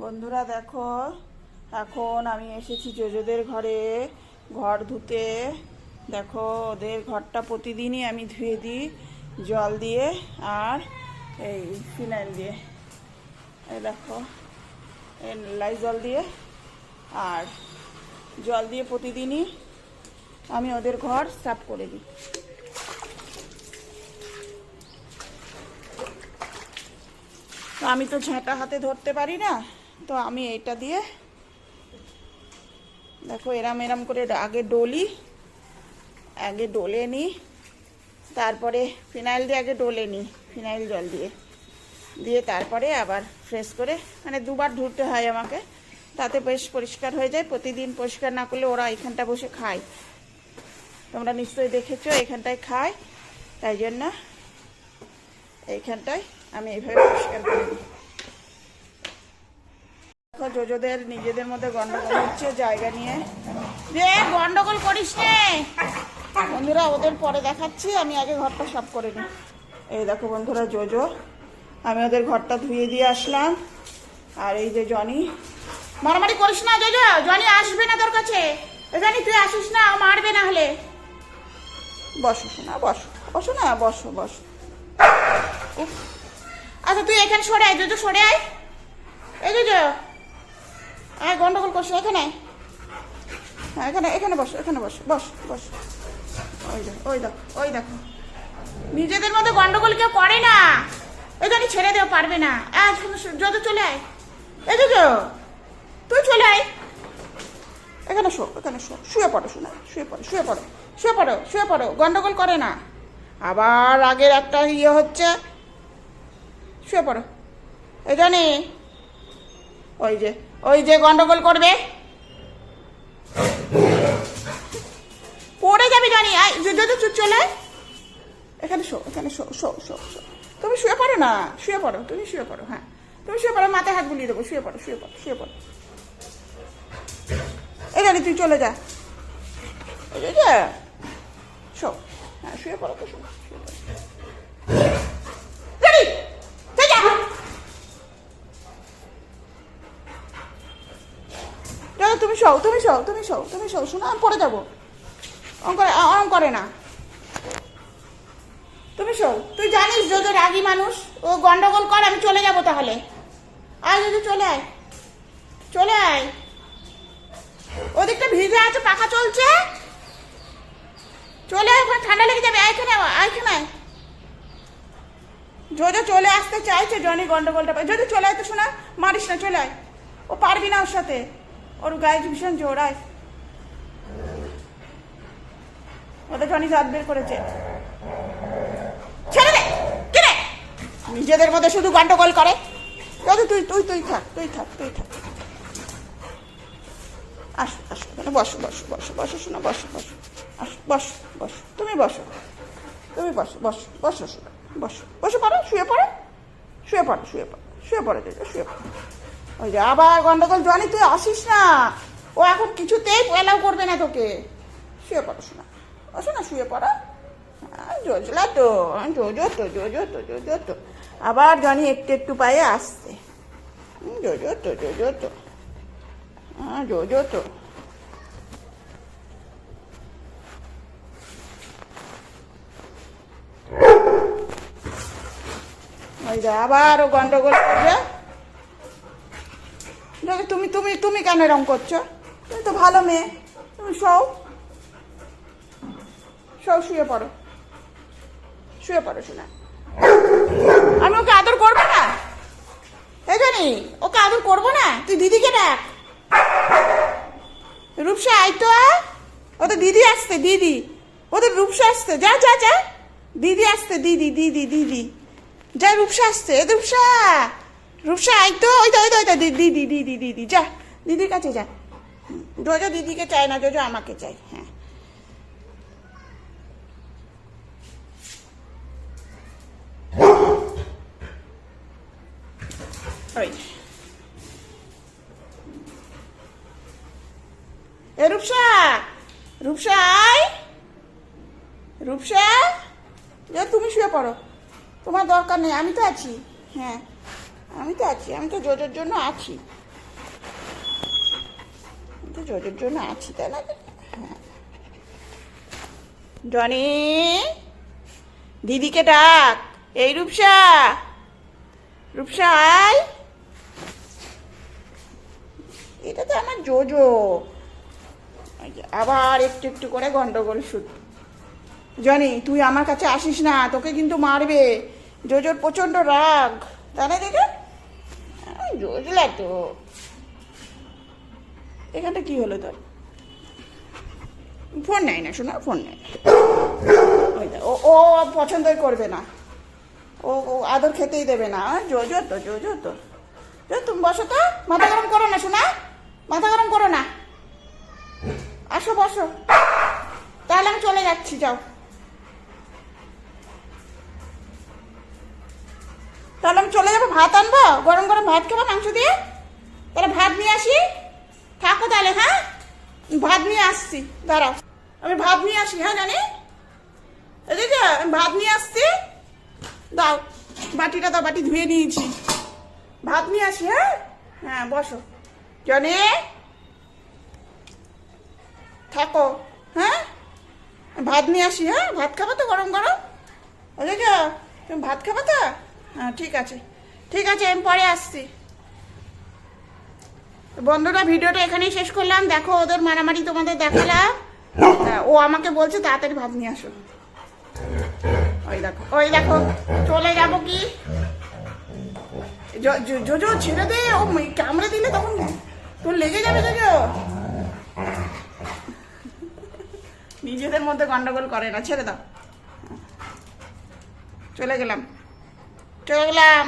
বন্ধুরা দেখো, এখন আমি এসেছি জোজোদের ঘরে, ঘর ধুতে। দেখো, ওদের ঘরটা প্রতিদিনই আমি ধুয়ে দিই, জল দিয়ে আর এই ফিনাইল দিয়ে। এই দেখো লাই জল দিয়ে আর জল দিয়ে প্রতিদিনই আমি ওদের ঘর সাফ করে দিই। আমি তো ঝাঁটা হাতে ধরতে পারি না? তো আমি এটা দিয়ে দেখো এরাম এরাম করে আগে ডলি, আগে ডলে নিই তারপরে ফিনাইল দিয়ে আগে ডলে নিই ফিনাইল জল দিয়ে। দিয়ে তারপরে আবার ফ্রেশ করে মানে দুবার ধুতে হয় আমাকে, তাতে বেশ পরিষ্কার হয়ে যায়, প্রতিদিন পরিষ্কার না করলে ওরা এখানটা বসে খায়। তোমরা নিশ্চয়ই দেখেছ, এখানটায় খায়, তাই জন্য এইখানটায় আমি এইভাবে পরিষ্কার করে দিই। দেখো, জোজোদের নিজেদের মধ্যে গন্ডগোল হচ্ছে, জায়গা নিয়ে। রে, গন্ডগোল করিস নে। বন্ধুরা, ওদের পরে দেখাচ্ছি, আমি আগে ঘরটা সাফ করে নিই। এই দেখো বন্ধুরা, জোজো। আমি ওদের ঘরটা ধুয়ে দিয়ে আসলাম। আর এই যে জনি। মারামারি করিস না, জোজো। জনি আসবে না তোর কাছে। জনি তুই আসিস না মারবে না হলে। বসো শোনা বসো। বসো না, বসো বসো। আচ্ছা তুই এখানে সরে আয়, জোজো, সরে আয়। এই জোজো। আয় গন্ডগোল করছ, এখানে? হ্যাঁ এখানে এখানে বসো এখানে বসো, বস বস। ওই দেখো ওই দেখো ওই দেখো। নিজেদের মধ্যে গন্ডগোল কেউ করে না। এখানে ছেড়ে দেও পারবে না। আজ যত চলে আয়। এই জোজো তুই চলে আয়। এখানে শো এখানে শো। শুয়ে পড়ো, শোনা। শুয়ে পড়ো শুয়ে পড়ো শুয়ে পড়ো শুয়ে পড়ো, গন্ডগোল করে না। আবার আগের একটা ইয়ে হচ্ছে। শুয়ে পড়ো। এই জানি। ওই যে ওই যে গন্ডগোল করবে। পড়ে যাবে জানি চলে। এখানে শো এখানে শো শো শো শো। তুমি শুয়ে পড়ো না, শুয়ে পড়ো, তুমি শুয়ে পড়ো হ্যাঁ। তুমি শুয়ে পড়ো, মাথায় হাত বুলিয়ে দেবো, শুয়ে পড়ো শুয়ে পড়ো শুয়ে পড়ো। এখানে তুই চলে যা। শো হ্যাঁ শুয়ে পড়ো তো শুয়ে পড়ো জানি চলে যা যাও তুমি শো তুমি শো তুমি শো শোনো আমি পড়ে যাব। অঙ্ক করে করে না। তুমি শো তুই জানিস যদি রাগি মানুষ ও গন্ডগোল কর আমি চলে যাব তাহলে। আয় যদি চলে আয়। চলে আয়। ওদিকটা ভিজে আছে পাখা চলছে। চলে আয় ওখানে ঠান্ডা লেগে যাবে। আয় এখানে আয়, আয় এখানে যদি চলে আসতে চাইছে জনি গন্ডগোলটা যদি চলে আয় তো শোনা মারিস না চলে আয়। ও পারবি না ওর সাথে। ওর গায়ে ভীষণ জোড়ায় ওদের জনি জাত বের করেছে নিজেদের মধ্যে শুধু গন্ডগোল করে। যদি তুই তুই তুই থাক তুই থাক তুই থাক। আসো আসো বসো বসো বসো বসো, শোনো, বসো বসো। আসো, বসো বসো। তুমি বসো। তুমি বসো বসো বসো, শোনো। বসো, বসে, পড়ো, শুয়ে পড়ো। শুয়ে পড়ো শুয়ে পড়ো শুয়ে পড়ো শুয়ে পড়ো। ওই যে আবার গন্ডগোল, জনি, তুই আসিস না। ও এখন কিছুতেই এলাও করবে না তোকে। শুয়ে পড়ো, শোনা। ও শোনা, শুয়ে পড়ো। জোজলা তো, জোজো তো জোজো তো জোজো তো। আবার জনি একটু একটু পায়ে আসছে। জোজো তো জোজো তো। জোজো তো। আবার ও গন্ডগোল করবে। দেখো, তুমি তুমি তুমি কেন এরকম করছ? তুমি তো ভালো মেয়ে। তুমি শও। শও শুয়ে পড়ো। শুয়ে পড়ো শোনা আমি ওকে আদর করব না। এই জানি ওকে আদর করব না। তুই দিদিকে ডাক রূপসা আয় তো। ওদের দিদি আসছে দিদি। ওদের রূপসা আসছে। যা যা যা। দিদি আসছে দিদি দিদি দিদি। যা রূপসা আসছে। এ রূপসা। রূপসা আয় তো ওই তো ওই তো ওই তো দিদি দিদি দিদি দিদি যা, দিদির কাছে যা। জোজো দিদিকে চায় না, জোজো আমাকে চাই হ্যাঁ। ওই। এ রূপসা রূপসা, আয়। রূপসা যা তুমি শুয়ে পড়ো। তোমার দরকার নেই, আমি তো আছি হ্যাঁ। আমি তো আছি, আমি তো জোজোর জন্য আছি। তো জোজোর জন্য আছি, তাই না? হ্যাঁ। জনি, দিদিকে ডাক। এই রূপসা রূপসা, আয়। এটা তো আমার জোজো। আবার একটু একটু করে গন্ডগোল শুরু জনি, তুই আমার কাছে আসিস না, তোকে কিন্তু মারবে। জোজোর প্রচণ্ড রাগ না দেখে জোজলা তো এখানটা কি হলো তোর? ফোন নেয় না শোনা ফোন নেয়। ওই ও ও পছন্দই করবে না। ও ও আদর খেতেই দেবে না। জোজো তো জোজো তো। জো, তুমি বসো তো। মাথা গরম করো না শোনা মাথা গরম করো না। আসো বসো। তাহলে আমি চলে যাচ্ছি যাও। তাহলে আমি চলে যাব, ভাত আনব? গরম গরম ভাত খাব মাংস দিয়ে? তাহলে ভাত নিয়ে আসি। থাকো তাহলে হ্যাঁ? ভাত নিয়ে আসছি, দাঁড়াও। আমি ভাত নিয়ে আসি হ্যাঁ জানি এদিকে, আমি ভাত নিয়ে আসছি। দাও, বাটিটা দাও, বাটি ধুয়ে নিয়েছি। ভাত নিয়ে আসি হ্যাঁ? হ্যাঁ বসো। জনে? থাকো হ্যাঁ? ভাত নিয়ে আসি হ্যাঁ? ভাত খাব তো গরম গরম? ওদিকে তুমি ভাত খাব তো? ঠিক আছে। ঠিক আছে আমি পরে আসছি। বন্ধুরা ভিডিওটা এখানেই শেষ করলাম। দেখো ওদের মারামারি তোমাদের দেখালাম। হ্যাঁ, ও আমাকে বলছে তাড়াতাড়ি ভাত নিয়ে আসো। ওই দেখো ওই দেখো চলে যাব কি? জোজো ছেড়ে দে ও কামড়ে দিলে তখন তোর লেগে যাবে জোজো। নিজেদের মধ্যে গন্ডগোল করে না ছেড়ে দাও। চলে গেলাম। চলে গেলাম